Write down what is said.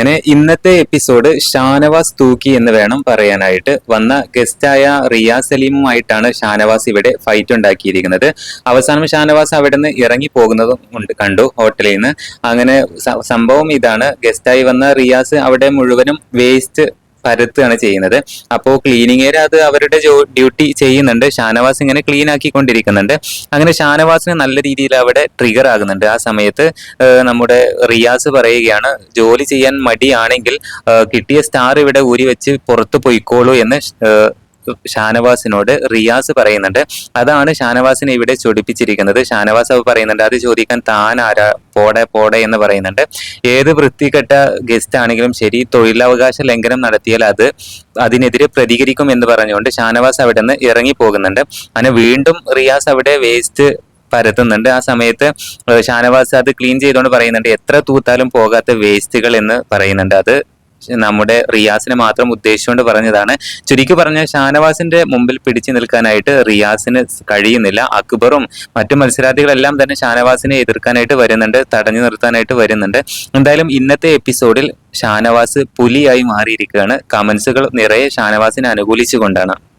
അങ്ങനെ ഇന്നത്തെ എപ്പിസോഡ് ഷാനവാസ് തൂക്കി എന്ന് വേണം പറയാനായിട്ട്. വന്ന ഗസ്റ്റായ റിയാസ് സലീമുമായിട്ടാണ് ഷാനവാസ് ഇവിടെ ഫൈറ്റ് ഉണ്ടാക്കിയിരിക്കുന്നത്. അവസാനം ഷാനവാസ് അവിടെ നിന്ന് ഇറങ്ങി പോകുന്നതും കണ്ടു ഹോട്ടലിൽ നിന്ന്. അങ്ങനെ സംഭവം ഇതാണ്. ഗസ്റ്റായി വന്ന റിയാസ് അവിടെ മുഴുവനും വേസ്റ്റ് പരത്തുകയാണ് ചെയ്യുന്നത്. അപ്പോൾ ക്ലീനിങ്ങേര് അത് അവരുടെ ഡ്യൂട്ടി ചെയ്യുന്നുണ്ട്. ഷാനവാസ് ഇങ്ങനെ ക്ലീൻ ആക്കിക്കൊണ്ടിരിക്കുന്നുണ്ട്. അങ്ങനെ ഷാനവാസിന് നല്ല രീതിയിൽ അവിടെ ട്രിഗർ ആകുന്നുണ്ട്. ആ സമയത്ത് നമ്മുടെ റിയാസ് പറയുകയാണ് ജോലി ചെയ്യാൻ മടിയാണെങ്കിൽ കിട്ടിയ സ്റ്റാർ ഇവിടെ ഊരി വെച്ച് പുറത്തു പോയിക്കോളൂ എന്ന് ഷാനവാസിനോട് റിയാസ് പറയുന്നുണ്ട്. അതാണ് ഷാനവാസിനെ ഇവിടെ ചൊടിപ്പിച്ചിരിക്കുന്നത്. ഷാനവാസ് അവ പറയുന്നുണ്ട് അത് ചോദിക്കാൻ താൻ ആരാ? പോടെ പോടെ എന്ന് പറയുന്നുണ്ട്. ഏത് വൃത്തികെട്ട ഗസ്റ്റ് ആണെങ്കിലും ശരി തൊഴിലവകാശ ലംഘനം നടത്തിയാൽ അത് അതിനെതിരെ പ്രതികരിക്കും എന്ന് പറഞ്ഞുകൊണ്ട് ഷാനവാസ് അവിടെ നിന്ന് ഇറങ്ങി പോകുന്നുണ്ട്. അങ്ങനെ വീണ്ടും റിയാസ് അവിടെ വേസ്റ്റ് പരത്തുന്നുണ്ട്. ആ സമയത്ത് ഷാനവാസ് അത് ക്ലീൻ ചെയ്തുകൊണ്ട് പറയുന്നുണ്ട് എത്ര തൂത്താലും പോകാത്ത വേസ്റ്റുകൾ എന്ന് പറയുന്നുണ്ട്. അത് നമ്മുടെ റിയാസിനെ മാത്രം ഉദ്ദേശിച്ചുകൊണ്ട് പറഞ്ഞതാണ്. ചുരുക്കി പറഞ്ഞ ഷാനവാസിന്റെ മുമ്പിൽ പിടിച്ചു നിൽക്കാനായിട്ട് റിയാസിന് കഴിയുന്നില്ല. അക്ബറും മറ്റു മത്സരാർത്ഥികളെല്ലാം തന്നെ ഷാനവാസിനെ എതിർക്കാനായിട്ട് വരുന്നുണ്ട് തടഞ്ഞു നിർത്താനായിട്ട് വരുന്നുണ്ട്. എന്തായാലും ഇന്നത്തെ എപ്പിസോഡിൽ ഷാനവാസ് പുലിയായി മാറിയിരിക്കുകയാണ്. കമന്റ്സുകൾ നിറയെ ഷാനവാസിനെ അനുകൂലിച്ചുകൊണ്ടാണ്.